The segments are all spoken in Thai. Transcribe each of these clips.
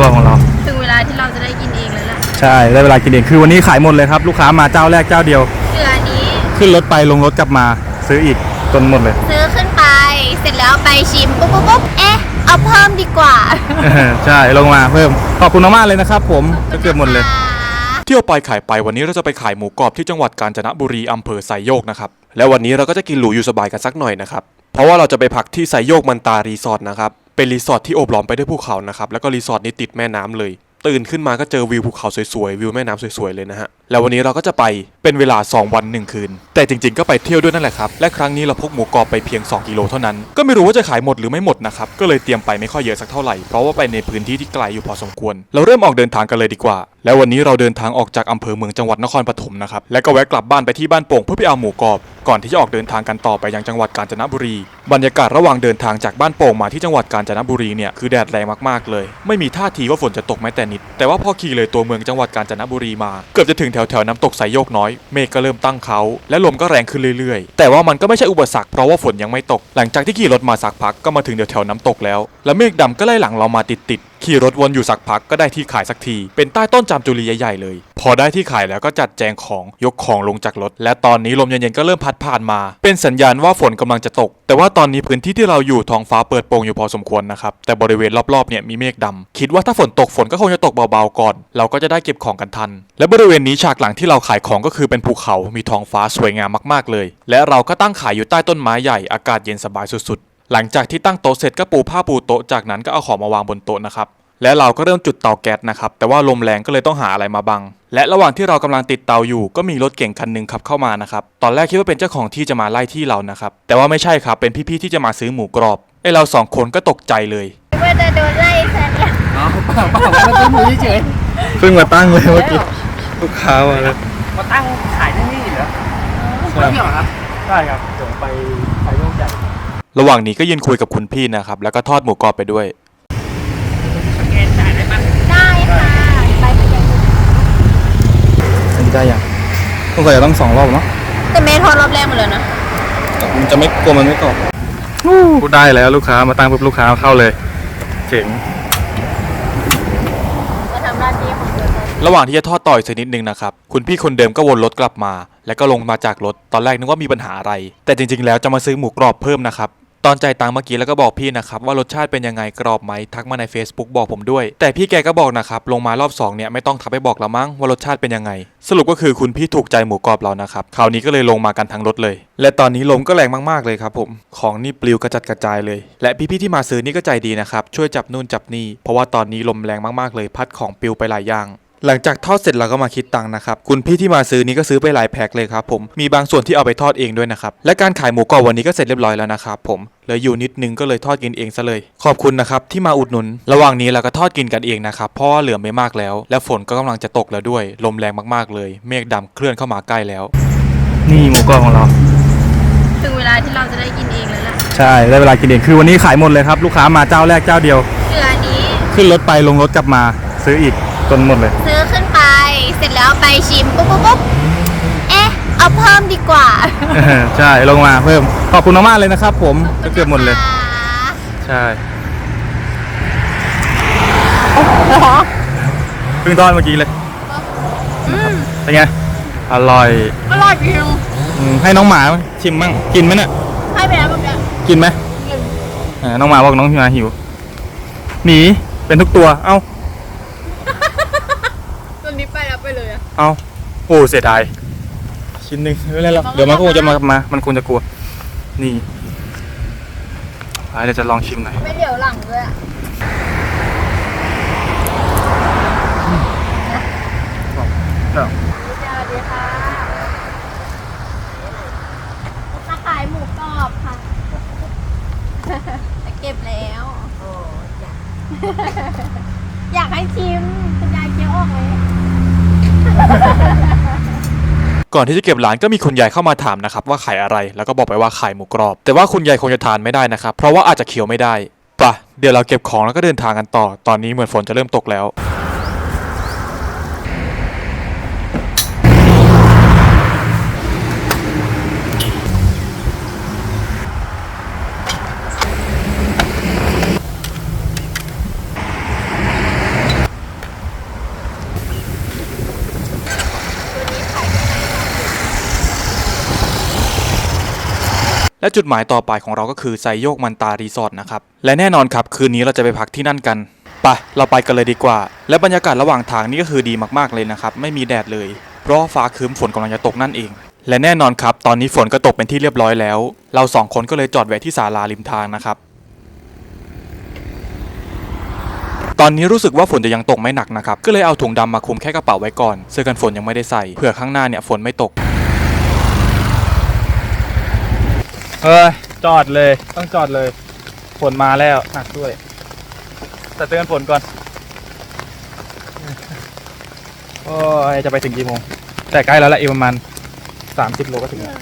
กรอบของเรา ถึงเวลาที่เราจะได้กินเองแล้วล่ะใช่ได้เวลากินเองคือวันนี้ขายหมดเลยครับ ลูกค้ามาเจ้าแรกเจ้าเดียว เหลืออันนี้ ขึ้นรถไปลงรถกลับมาซื้ออีกจนหมดเลย ซื้อขึ้นไป เสร็จแล้วไปชิมปุ๊บปุ๊บปุ๊บเอ๊ะ เอาเพิ่มดีกว่าใช่ลงมาเพิ่มขอบคุณมากๆเลยนะครับ ผมก็เกือบหมดเลย เที่ยวไปขายไปวันนี้เราจะไปขายหมูกรอบที่จังหวัดกาญจนบุรีอำเภอไซโยกนะครับและวันนี้เราก็จะกินหรูอยู่สบายกันสักหน่อยนะครับเพราะว่าเราจะไปพักที่ไซโยกมันตารีสอร์ทนะครับ เป็นรีสอร์ทที่โอบล้อมไปด้วยภูเขานะครับ แล้วก็รีสอร์ทนี้ติดแม่น้ำเลย ตื่นขึ้นมาก็เจอวิวภูเขาสวยๆ วิวแม่น้ำสวยๆ เลยนะฮะ แล้ววันนี้เราก็จะไปเป็นเวลา 2 วัน 1 คืน แต่จริงๆ ก็ไปเที่ยวด้วยนั่นแหละครับ และครั้งนี้เราพกหมูกรอบไปเพียง 2 กิโลเท่านั้น ก็ไม่รู้ว่าจะขายหมดหรือไม่หมดนะครับ ก็เลยเตรียมไปไม่ค่อยเยอะสักเท่าไหร่ เพราะว่าไปในพื้นที่ที่ไกลอยู่พอสมควร เราเริ่มออกเดินทางกันเลยดีกว่าแล้ววันนี้เราเดินทางออกจากอำเภอเมืองจังหวัดนครปฐมนะครับ และก็แวะกลับบ้านไปที่บ้านโป่งเพื่อไปเอาหมูกรอบ ก่อนที่จะออกเดินทางกันต่อไปยังจังหวัดกาญจนบุรี บรรยากาศระหว่างเดินทางจากบ้านโป่งมาที่จังหวัดกาญจนบุรีเนี่ยคือแดดแรงมากๆเลย ไม่มีท่าทีว่าฝนจะตกแม้แต่นิด แต่ว่าพอขี่เลยตัวเมืองจังหวัดกาญจนบุรีมา เกือบจะถึงแถวแถวๆน้ำตกไซโยกน้อย เมฆก็เริ่มตั้งเขาและลมก็แรงขึ้นเรื่อยๆ แต่ว่ามันก็ไม่ใช่อุปสรรคเพราะว่าฝนยังไม่ตก หลังจากที่ขี่รถมาสักพักก็มาถึงแถวแถวๆน้ำตกแล้ว และเมฆดำก็ไล่หลังเรามาติดๆขี่รถวนอยู่สักพักก็ได้ที่ขายสักที เป็นใต้ต้นจามจุลีใหญ่ๆเลย พอได้ที่ขายแล้วก็จัดแจงของยกของลงจากรถ และตอนนี้ลมเย็นๆก็เริ่มพัดผ่านมา เป็นสัญญาณว่าฝนกำลังจะตก แต่ว่าตอนนี้พื้นที่ที่เราอยู่ท้องฟ้าเปิดโปร่งอยู่พอสมควรนะครับ แต่บริเวณรอบๆเนี่ยมีเมฆดำคิดว่าถ้าฝนตกฝนก็คงจะตกเบาๆก่อน เราก็จะได้เก็บของกันทัน และบริเวณนี้ฉากหลังที่เราขายของก็คือเป็นภูเขามีท้องฟ้าสวยงามมากๆเลย และเราก็ตั้งขายอยู่ใต้ต้นไม้ใหญ่อากาศเย็นสบายสุดๆ หลังจากที่ตั้งโต๊ะเสร็จก็ปูผ้าปูโต๊ะจากนั้นก็เอาของมาวางบนโต๊ะนะครับและเราก็เริ่มจุดเตาแก๊สนะครับแต่ว่าลมแรงก็เลยต้องหาอะไรมาบัง และระหว่างที่เรากำลังติดเตาอยู่ก็มีรถเก่งคันหนึ่งขับเข้ามานะครับตอนแรกคิดว่าเป็นเจ้าของที่จะมาไล่ที่เรานะครับแต่ว่าไม่ใช่ครับเป็นพี่ๆที่จะมาซื้อหมูกรอบไอเราสองคนก็ตกใจเลยเมื่อจะโดนไล่ซะแล้วอ๋อเปล่าเปล่ามาต้นมือเฉยเพิ่งมาตั้งเลยเมื่อกี้ลูกค้ามาแล้วๆมาตั้งขายที่นี่เหรอใช่ไม่เกี่ยวเหรอครับใช่ครับเดี๋ยวไปไปโยกใหญ่ ระหว่างนี้ก็ยืนคุยกับคุณพี่นะครับ แล้วก็ทอดหมูกรอบไปด้วย สแกนจ่ายได้ปะได้ค่ะไปไปยังอันนี้ได้ยังต้องใส่ต้องสองรอบเนาะแต่เมย์ทอนรอบแรกหมดเลยนะมันจะไม่กลัวมันไม่กรอบพูดได้แล้วลูกค้ามาตั้งปุ๊บลูกค้าเข้าเลยเจ๋งมาทำหน้าที่ของตัวเองระหว่างที่จะทอดต่ออีกสักนิดนึงนะครับ คุณพี่คนเดิมก็วนรถกลับมา แล้วก็ลงมาจากรถ ตอนแรกนึกว่ามีปัญหาอะไร แต่จริงๆ แล้วจะมาซื้อหมูกรอบเพิ่มนะครับ ตอนจ่ายตังค์เมื่อกี้แล้วก็บอกพี่นะครับว่ารสชาติเป็นยังไงกรอบไหมทักมาใน Facebook บอกผมด้วย แต่พี่แกก็บอกนะครับลงมารอบสองเนี่ยไม่ต้องทักไปบอกแล้วมั้งว่ารสชาติเป็นยังไง สรุปก็คือคุณพี่ถูกใจหมูกรอบเรานะครับคราวนี้ก็เลยลงมากันทั้งรถเลย และตอนนี้ลมก็แรงมากๆเลยครับผมของนี่ปลิวกระจัดกระจายเลย และพี่ๆที่มาซื้อนี่ก็ใจดีนะครับช่วยจับนู่นจับนี่เพราะว่าตอนนี้ลมแรงมากๆเลย พัดของปลิวไปหลายอย่าง หลังจากทอดเสร็จเราก็มาคิดตังค์นะครับ คุณพี่ที่มาซื้อนี้ก็ซื้อไปหลายแพ็คเลยครับผม มีบางส่วนที่เอาไปทอดเองด้วยนะครับ และการขายหมูกรอบวันนี้ก็เสร็จเรียบร้อยแล้วนะครับผมเหลืออยู่นิดนึงก็เลยทอดกินเองซะเลย ขอบคุณนะครับที่มาอุดหนุน ระหว่างนี้เราก็ทอดกินกันเองนะครับ เพราะว่าเหลือไม่มากแล้ว และฝนก็กำลังจะตกแล้วด้วย ลมแรงมากๆเลย เมฆดำเคลื่อนเข้ามาใกล้แล้ว นี่หมูกรอบของเรา ถึงเวลาที่เราจะได้กินเองแล้วล่ะ ใช่ ได้เวลากินเอง คือวันนี้ขายหมดเลยครับ ลูกค้ามาเจ้าแรกเจ้าเดียวเหลืออันนี้ ขึ้นรถไปลงรถกลับมาซื้ออีก จนหมดเลย ซื้อขึ้นไปเสร็จแล้วไปชิมปุ๊บปุ๊บปุ๊บเอ๊ะ เอาเพิ่มดีกว่าใช่ลงมาเพิ่มขอบคุณมากๆเลยนะครับ ผมก็เกือบหมดเลย ใช่เพิ่งทอดเมื่อกี้เลยเป็นไงอร่อย อร่อยจริงอืมให้น้องหมาชิมมั่งกินไหมเนี่ยให้ไปแล้วแบบเนี้ยกินไหมอ่าน้องหมาบอกน้องหมาหิวหมีเป็นทุกตัวเอ้า ตัวนี้ไปแล้วไป เลยอะเอ้าโอ้เสียดายชิ้นหนึ่งไม่เป็นไรหรอกเดี๋ยวมันก็คงจะมามา มันคงจะกลัว นี่ไปเดี๋ยวจะลองชิมหน่อยไม่เดี๋ยวหลังด้วยอะสวัสดีค่ะมาขายหมูกรอบค่ะจะเก็บแล้วอยากให้ชิมคุณยายเคี้ยวออกไหม ก่อนที่จะเก็บร้านก็มีคุณยายเข้ามาถามนะครับว่าขายอะไรแล้วก็บอกไปว่าขายหมูกรอบ แต่ว่าคุณยายคงจะทานไม่ได้นะครับ เพราะว่าอาจจะเคี้ยวไม่ได้ปะเดี๋ยวเราเก็บของแล้วก็เดินทางกันต่อ ตอนนี้เหมือนฝนจะเริ่มตกแล้ว และจุดหมายต่อไปของเราก็คือไซโยกมันตารีสอร์ทนะครับ และแน่นอนครับ คืนนี้เราจะไปพักที่นั่นกัน ไป เราไปกันเลยดีกว่า และบรรยากาศระหว่างทางนี่ก็คือดีมากๆเลยนะครับ ไม่มีแดดเลย เพราะฟ้าครึ้มฝนกำลังจะตกนั่นเอง และแน่นอนครับ ตอนนี้ฝนก็ตกเป็นที่เรียบร้อยแล้ว เราสองคนก็เลยจอดแวะที่ศาลาริมทางนะครับ ตอนนี้รู้สึกว่าฝนจะยังตกไม่หนักนะครับ ก็เลยเอาถุงดำมาคลุมแค่กระเป๋าไว้ก่อน เสื้อกันฝนยังไม่ได้ใส่ เผื่อข้างหน้าเนี่ยฝนไม่ตก เฮ้ยจอดเลย ต้องจอดเลย ฝนมาแล้วหนักด้วย แต่เตือนฝนก่อน โอ้ยจะไปถึงกี่โมง แต่ใกล้แล้วแหละอีกประมาณ30โลก็ถึงแล้ว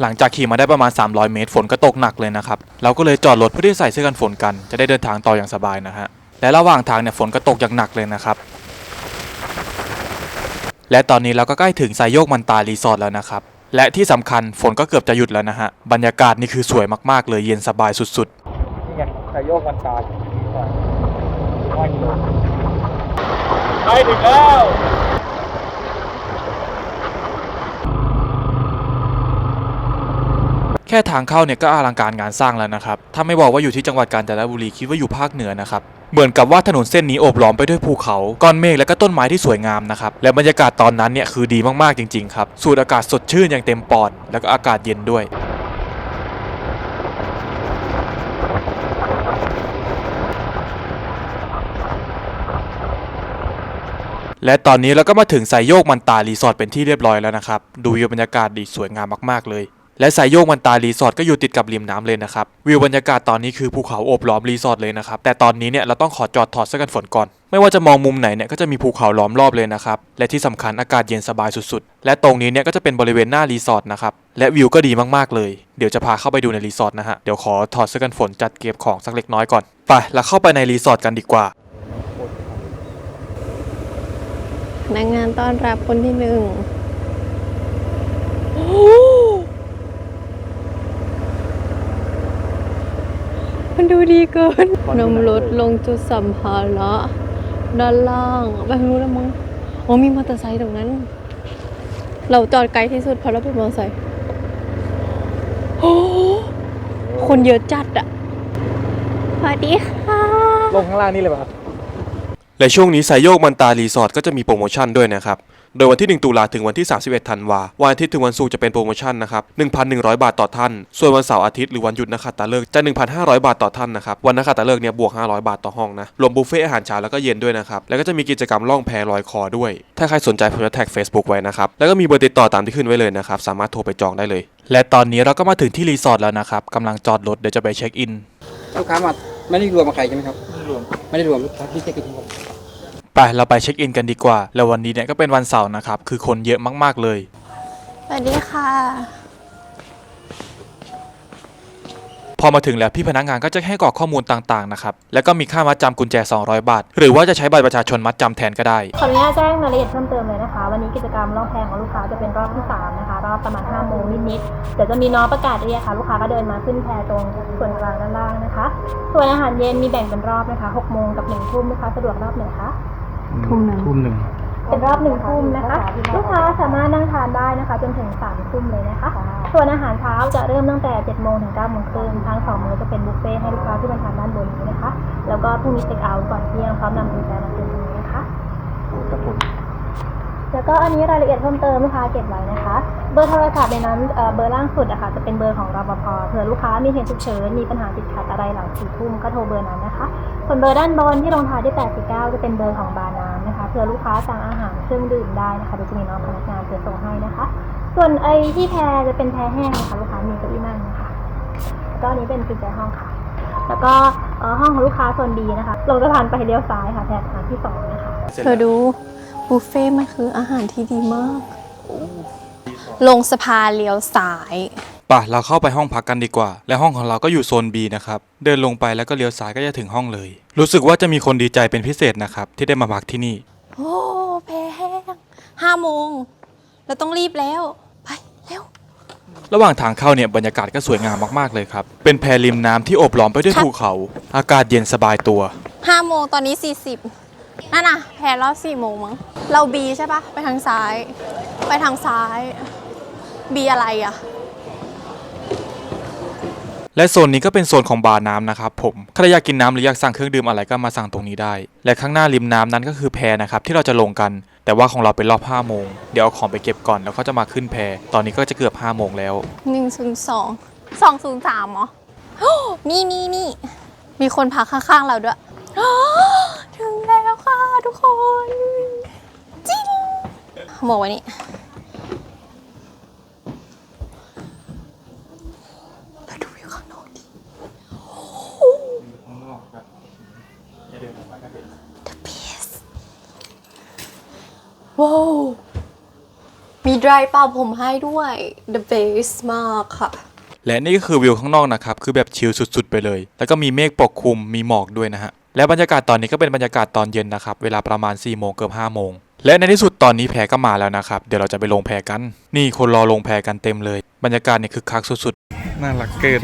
หลังจากขี่มาได้ประมาณ 300 เมตร ฝนก็ตกหนักเลยนะครับ เราก็เลยจอดรถเพื่อที่จะใส่เสื้อกันฝนกัน จะได้เดินทางต่ออย่างสบายนะฮะ และระหว่างทางเนี่ยฝนก็ตกอย่างหนักเลยนะครับ และตอนนี้เราก็ใกล้ถึงไซโยกมันตารีสอร์ทแล้วนะครับ และที่สำคัญฝนก็เกือบจะหยุดแล้วนะฮะ บรรยากาศนี่คือสวยมากๆ เลยเย็นสบายสุดๆ นี่ไงสายโยกวันตาห้ากิโลไปถึงแล้วแค่ทางเข้าเนี่ยก็อลังการงานสร้างแล้วนะครับ ถ้าไม่บอกว่าอยู่ที่จังหวัดกาญจนบุรีคิดว่าอยู่ภาคเหนือนะครับ เหมือนกับว่าถนนเส้นนี้โอบล้อมไปด้วยภูเขา ก้อนเมฆและก็ต้นไม้ที่สวยงามนะครับ และบรรยากาศตอนนั้นเนี่ยคือดีมากๆจริงๆครับ สูดอากาศสดชื่นอย่างเต็มปอด แล้วก็อากาศเย็นด้วยและตอนนี้เราก็มาถึงไซโยกมันตารีสอร์ทเป็นที่เรียบร้อยแล้วนะครับ ดูวิวบรรยากาศดีสวยงามมากๆเลย และไซโยกมันตารีสอร์ทก็อยู่ติดกับริมน้ำเลยนะครับ วิวบรรยากาศตอนนี้คือภูเขาโอบล้อมรีสอร์ทเลยนะครับ แต่ตอนนี้เนี่ยเราต้องขอจอดถอดเสื้อกันฝนก่อน ไม่ว่าจะมองมุมไหนเนี่ยก็จะมีภูเขาล้อมรอบเลยนะครับ และที่สำคัญอากาศเย็นสบายสุดๆ และตรงนี้เนี่ยก็จะเป็นบริเวณหน้ารีสอร์ทนะครับ และวิวก็ดีมากๆเลย เดี๋ยวจะพาเข้าไปดูในรีสอร์ทนะฮะ เดี๋ยวขอถอดเสื้อกันฝนจัดเก็บของสักเล็กน้อยก่อน ไปเราเข้าไปในรีสอร์ทกันดีกว่าพนักงานต้อนรับคนที่หนึ่ง มันดูดีเกินนำรถลงจุดสัมภาระด้านล่างไปทางนู้นแล้วมั้งโอ้มีมอเตอร์ไซค์ตรงนั้น เราจอดไกลที่สุดเพราะเราเป็นมอเตอร์ไซค์โอ้คนเยอะจัดอะสวัสดีค่ะ ลงข้างล่างนี่เลยป่ะครับและช่วงนี้ไซโยกมันตารีสอร์ทก็จะมีโปรโมชั่นด้วยนะครับ โดยวันที่ 1 ตุลาถึงวันที่ 31 ธันวาวันอาทิตย์ถึงวันศุกร์จะเป็นโปรโมชั่นนะครับ 1,100 บาทต่อท่าน ส่วนวันเสาร์อาทิตย์หรือวันหยุดนักขัตฤกษ์จะ 1,500 บาทต่อท่านนะครับ วันนักขัตฤกษ์เนี่ยบวก 500 บาทต่อห้องนะ รวมบุฟเฟ่อาหารเช้าแล้วก็เย็นด้วยนะครับ แล้วก็จะมีกิจกรรมล่องแพลอยคอด้วย ถ้าใครสนใจผมจะแท็ก Facebook ไว้นะครับ แล้วก็มีเบอร์ติดต่อตามที่ขึ้นไว้เลยนะครับ สามารถโทรไปจองได้เลย และตอนนี้เราก็มาถึงที่รีสอร์ทแล้วนะครับกำลังจอดรถเดี๋ยวจะไปเช็คอิน ลูกค้ามาไม่ได้รวมกับใครใช่ไหมครับ ไม่ได้รวม ไม่ได้รวมลูกค้าที่เช็คอินทั้งหมด ไปเราไปเช็คอินกันดีกว่า แล้ววันนี้เนี่ยก็เป็นวันเสาร์นะครับ คือคนเยอะมากๆเลย สวัสดีค่ะ พอมาถึงแล้วพี่พนักงานก็จะให้กรอกข้อมูลต่างๆนะครับ แล้วก็มีค่ามัดจำกุญแจ 200 บาท หรือว่าจะใช้บัตรประชาชนมัดจำแทนก็ได้ ขออนุญาตแจ้งรายละเอียดเพิ่มเติมเลยนะคะ วันนี้กิจกรรมล่องแพของลูกค้าจะเป็นรอบที่3นะคะ รอบประมาณ5โมงนิดๆเดี๋ยวจะมีน้องประกาศเรียกค่ะ ลูกค้าก็เดินมาขึ้นแพตรงส่วนกลางด้านล่างนะคะ ส่วนอาหารเย็นมีแบ่งเป็นรอบนะคะ6โมงกับ1ทุ่มลูกค้าสะดวกรอบไหนคะ ทุ่มหนึ่ง ทุ่มหนึ่งเป็นรอบหนึ่งทุ่มนะคะ ลูกค้าสามารถนั่งทานได้นะคะจนถึงสามทุ่มเลยนะคะ ส่วนอาหารเช้าจะเริ่มตั้งแต่7โมงถึง9โมงครึ่งทั้งสองมื้อจะเป็นบุฟเฟ่ต์ให้ลูกค้าที่มาทานด้านบนนี้นะคะ แล้วก็พรุ่งนี้เช็คเอาท์ก่อนเที่ยงพร้อมนำกุญแจมาคืนตรงนี้นะคะครับผมแล้วก็อันนี้รายละเอียดเพิ่มเติมลูกค้าเก็บไว้นะคะ เบอร์โทรศัพท์ในนั้นเอ่อเบอร์ล่างสุดอะค่ะจะเป็นเบอร์ของรปภเผื่อลูกค้ามีเหตุฉุกเฉินมีปัญหาติดขัดอะไรหลังสี่ทุ่มก็โทรเบอร์นั้นนะคะ ส่วนเบอร์ด้านบนที่ลงท้ายด้วย89 จะเป็นเบอร์ของบาร์น้ำนะคะ เผื่อลูกค้าสั่งอาหารเครื่องดื่มได้นะคะเดี๋ยวจะมีน้องพนักงานเผื่อส่งให้นะคะ ส่วนไอ้ที่แพรจะเป็นแพรแห้งนะคะลูกค้ามีเก้าอี้นั่งนะคะแล้วก็อันนี้เป็นกุญแจห้องค่ะ แล้วก็เอ่อห้องของลูกค้าส่วนดีนะคะลงสะพานไปเลี้ยวซ้ายค่ะแพรสถานที่สองนะคะเธอดูบุฟเฟ่ต์มันคืออาหารที่ดีมาก ลงสะพานเลี้ยวซ้ายป่ะเราเข้าไปห้องพักกันดีกว่า และห้องของเราก็อยู่โซน B นะครับ เดินลงไปแล้วก็เลี้ยวซ้ายก็จะถึงห้องเลย รู้สึกว่าจะมีคนดีใจเป็นพิเศษนะครับ ที่ได้มาพักที่นี่ โอ้แพแห้งห้าโมงเราต้องรีบแล้ว ไปเร็ว ระหว่างทางเข้าเนี่ยบรรยากาศก็สวยงามมากๆเลยครับ เป็นแพริมน้ำที่โอบล้อมไปด้วยครับภูเขา อากาศเย็นสบายตัว ห้าโมงตอนนี้สี่สิบนั่นน่ะ แพรรอบสี่โมงมั้ง เราบีใช่ปะไปทางซ้าย ไปทางซ้าย บีอะไรอะ และโซนนี้ก็เป็นโซนของบาร์น้ำนะครับผมใครอยากกินน้ำหรืออยากสั่งเครื่องดื่มอะไรก็มาสั่งตรงนี้ได้ และข้างหน้าริมน้ำนั้นก็คือแพนะครับที่เราจะลงกัน แต่ว่าของเราเป็นรอบ5โมงเดี๋ยวเอาของไปเก็บก่อนแล้วก็จะมาขึ้นแพ ตอนนี้ก็จะเกือบ5โมงแล้วหนึ่งศูนย์สองสองศูนย์สามเหรอนี่นี่นี่มีคนพักข้างๆเราด้วย ถึงแล้วค่ะทุกคน จริงหมวกไว้นี่มาดูวิวข้างนอกดิ The best ว้าวมีดรายเป่าผมให้ด้วย The best มากค่ะ และนี่ก็คือวิวข้างนอกนะครับ คือแบบชิลสุดๆ ไปเลย แล้วก็มีเมฆปกคลุมมีหมอกด้วยนะฮะ และบรรยากาศตอนนี้ก็เป็นบรรยากาศตอนเย็นนะครับ เวลาประมาณ4ี่โมงเกือบห้าโมง และในที่สุดตอนนี้แพก็มาแล้วนะครับ เดี๋ยวเราจะไปลงแพกัน นี่คนรอลงแพกันเต็มเลย บรรยากาศนี่คึกคักสุดๆ น่ารักเกิน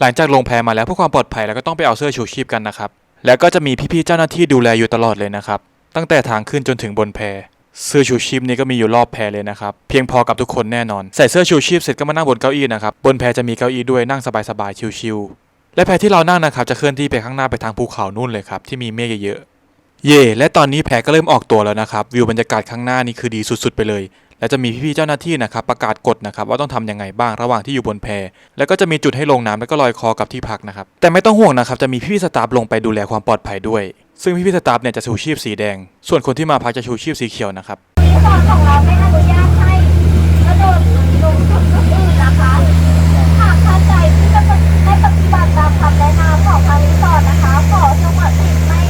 หลังจากลงแพมาแล้วเพื่อความปลอดภัยเราก็ต้องไปเอาเสื้อชูชีพกันนะครับ แล้วก็จะมีพี่ๆเจ้าหน้าที่ดูแลอยู่ตลอดเลยนะครับ ตั้งแต่ทางขึ้นจนถึงบนแพเสื้อชูชีพนี่ก็มีอยู่รอบแพเลยนะครับ เพียงพอกับทุกคนแน่นอน ใส่เสื้อชูชีพเสร็จก็มานั่งบนเก้าอี้นะครับ บนแพจะมีเก้าอี้ด้วยนั่งสบายๆชิวๆและแพที่เรานั่งนะครับจะเคลื่อนที่ไปข้างหน้าไปทางภูเขานู่นเลยครับที่มีเมฆเยอะๆเย่และตอนนี้แพก็เริ่มออกตัวแล้วนะครับ วิวบรรยากาศข้างหน้านี่คือดีสุดๆไปเลย และจะมีพี่ๆเจ้าหน้าที่นะครับประกาศกฎนะครับว่าต้องทำยังไงบ้างระหว่างที่อยู่บนแพ แล้วก็จะมีจุดให้ลงน้ำแล้วก็ลอยคอกับที่พักนะครับแต่ไม่ต้องห่วงนะครับจะมีพี่ๆสตาฟลงไปดูแลความปลอดภัยด้วย ซึ่งพี่ๆสตาฟเนี่ยจะชูชีพสีแดง ส่วนคนที่มาพักจะชูชีพสีเขียวนะครับรีสอร์ทของเราไม่อนุญาตให้กระโดดลงจุดอื่นนะคะ หากท่านใดที่จะไม่ปฏิบัติตามคำแนะนำของทางรีสอร์ทนะคะ ขอจังหวัดสิทธิ์ไม่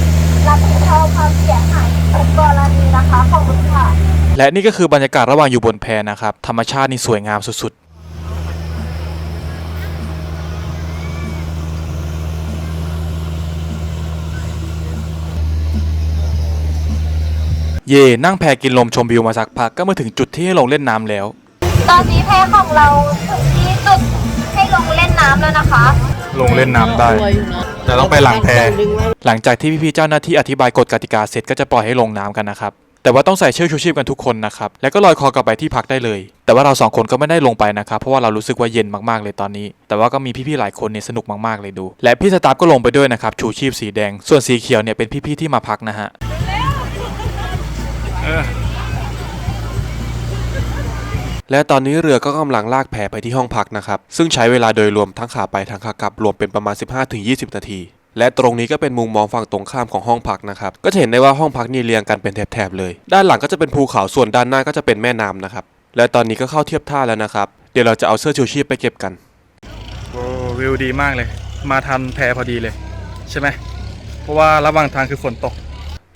รับผิดชอบความเสียหายทุกกรณีนะคะขอบคุณค่ะ และนี่ก็คือบรรยากาศระหว่างอยู่บนแพนะครับ ธรรมชาตินี่สวยงามสุดๆ เย่นั่งแพกินลมชมวิวมาสักพักก็มาถึงจุดที่ให้ลงเล่นน้ำแล้ว ตอนนี้แพของเราถึงที่จุดให้ลงเล่นน้ำแล้วนะคะ ลงเล่นน้ำได้แต่ต้องไปหลังแพหลังจากที่พี่ๆเจ้าหน้าที่อธิบายกฎกติกาเสร็จก็จะปล่อยให้ลงน้ำกันนะครับ แต่ว่าต้องใส่เชือกชูชีพกันทุกคนนะครับ แล้วก็ลอยคอกลับไปที่พักได้เลย แต่ว่าเราสองคนก็ไม่ได้ลงไปนะครับ เพราะว่าเรารู้สึกว่าเย็นมากๆเลยตอนนี้ แต่ว่าก็มีพี่ๆหลายคนเนี่ยสนุกมากๆเลยดู และพี่สตาฟก็ลงไปด้วยนะครับ ชูชีพสีแดง ส่วนสีเขียวเนี่ยเป็นพี่ๆที่มาพักนะฮะและตอนนี้เรือก็กำลังลากแพไปที่ห้องพักนะครับ ซึ่งใช้เวลาโดยรวมทั้งขาไปทั้งขากลับรวมเป็นประมาณ 15-20 นาที และตรงนี้ก็เป็นมุมมองฝั่งตรงข้ามของห้องพักนะครับ ก็จะเห็นได้ว่าห้องพักนี่เรียงกันเป็นแถบๆเลย ด้านหลังก็จะเป็นภูเขาส่วนด้านหน้าก็จะเป็นแม่น้ำนะครับ และตอนนี้ก็เข้าเทียบท่าแล้วนะครับ เดี๋ยวเราจะเอาเสื้อชูชีพไปเก็บกันโอ้วิวดีมากเลย มาทันแพพอดีเลย ใช่ไหมเพราะว่าระหว่างทางคือฝนตก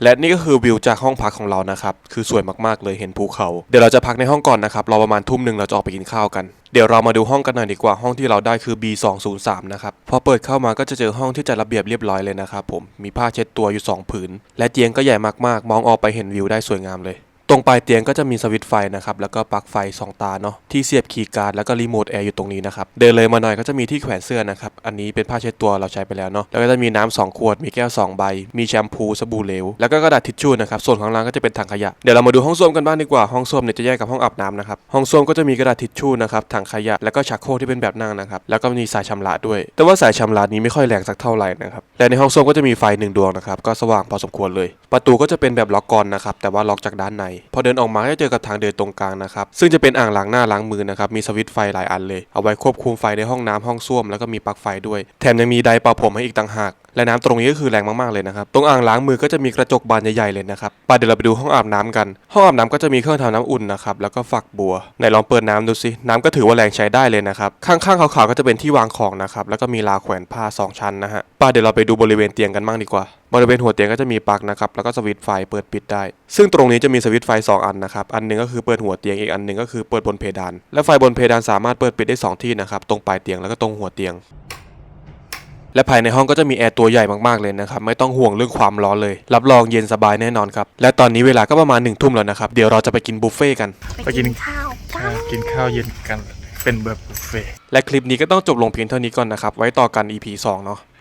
และนี่ก็คือวิวจากห้องพักของเรานะครับ คือสวยมากๆเลยเห็นภูเขา เดี๋ยวเราจะพักในห้องก่อนนะครับ รอประมาณทุ่มหนึ่งเราจะออกไปกินข้าวกัน เดี๋ยวเรามาดูห้องกันหน่อยดีกว่าห้องที่เราได้คือ B203 นะครับพอเปิดเข้ามาก็จะเจอห้องที่จัดระเบียบเรียบร้อยเลยนะครับผมมีผ้าเช็ดตัวอยู่ 2 ผืน และเตียงก็ใหญ่มากๆ มองออกไปเห็นวิวได้สวยงามเลย ตรงปลายเตียงก็จะมีสวิตช์ไฟนะครับแล้วก็ปลั๊กไฟสองตาเนาะที่เสียบคีย์การ์ดแล้วก็รีโมทแอร์อยู่ตรงนี้นะครับเดินเลยมาหน่อยก็จะมีที่แขวนเสื้อนะครับอันนี้เป็นผ้าเช็ดตัวเราใช้ไปแล้วเนาะแล้วก็จะมีน้ำสองขวด มีแก้วสองใบ มีแชมพูสบู่เหลวแล้วก็กระดาษทิชชู่นะครับส่วนข้างล่างก็จะเป็นถังขยะเดี๋ยวเรามาดูห้องส้วมกันบ้างดีกว่าห้องส้วมเนี่ยจะแยกกับห้องอาบน้ำนะครับห้องส้วมก็จะมีกระดาษทิชชู่นะครับถังขยะแล้วก็ชักโครกที่เป็นแบบนั่งนะครับแล้วก็มีสายชำระด้วย แต่ว่าสายชำระนี้ไม่ค่อยแรงสักเท่าไหร่นะครับและในห้องส้วมก็จะมีไฟหนึ่งดวงนะครับก็สว่างพอสมควรเลย ประตูก็จะเป็นแบบล็อกกอนนะครับแต่ว่าล็อกจากด้านในพอเดินออกมาก็จะเจอกับทางเดินตรงกลางนะครับซึ่งจะเป็นอ่างล้างหน้าล้างมือนะครับมีสวิตช์ไฟหลายอันเลยเอาไว้ควบคุมไฟในห้องน้ำห้องส้วมแล้วก็มีปลั๊กไฟด้วย แถมยังมีไดร์เป่าผมให้อีกต่างหาก และน้ำตรงนี้ก็คือแรงมากๆเลยนะครับตรงอ่างล้างมือก็จะมีกระจกบานใหญ่ๆเลยนะครับไปเดี๋ยวเราไปดูห้องอาบน้ำกัน ห้องอาบน้ำก็จะมีเครื่องทำน้ำอุ่นนะครับแล้วก็ฝักบัวไหนลองเปิดน้ำดูสิน้ำก็ถือว่าแรงใช้ได้เลยนะครับข้างๆขาวๆก็จะเป็นที่วางของนะครับแล้วก็มีราวแขวนผ้าสองชั้นนะฮะไปเดี๋ยวเราไปดูบริเวณเตียงกันบ้างดีกว่า บริเวณหัวเตียงก็จะมีปลั๊กนะครับแล้วก็สวิตช์ไฟเปิดปิดได้ ซึ่งตรงนี้จะมีสวิตช์ไฟสองอันนะครับอันหนึงก็คือเปิดหัวเตียงอีกอันนึงก็คือเปิดบนเพดาน และไฟบนเพดานสามารถเปิดปิดได้สองที่นะครับตรงปลายเตียงแล้วก็ตรงหัวเตียง และภายในห้องก็จะมีแอร์ตัวใหญ่มากๆเลยนะครับไม่ต้องห่วงเรื่องความร้อนเลย รับรองเย็นสบายแน่นอนครับและตอนนี้เวลาก็ประมาณหนึ่งทุ่มแล้วนะครับเดี๋ยวเราจะไปกินบุฟเฟ่ต์กันไปกินข้าวกินข้าวเย็นกันเป็นแบบบุฟเฟ่ต์และคลิปนี้ก็ต้องจบลงเพียงเท่านี้ก่อนนะครับไว้ต่อกัน EP 2 เนาะ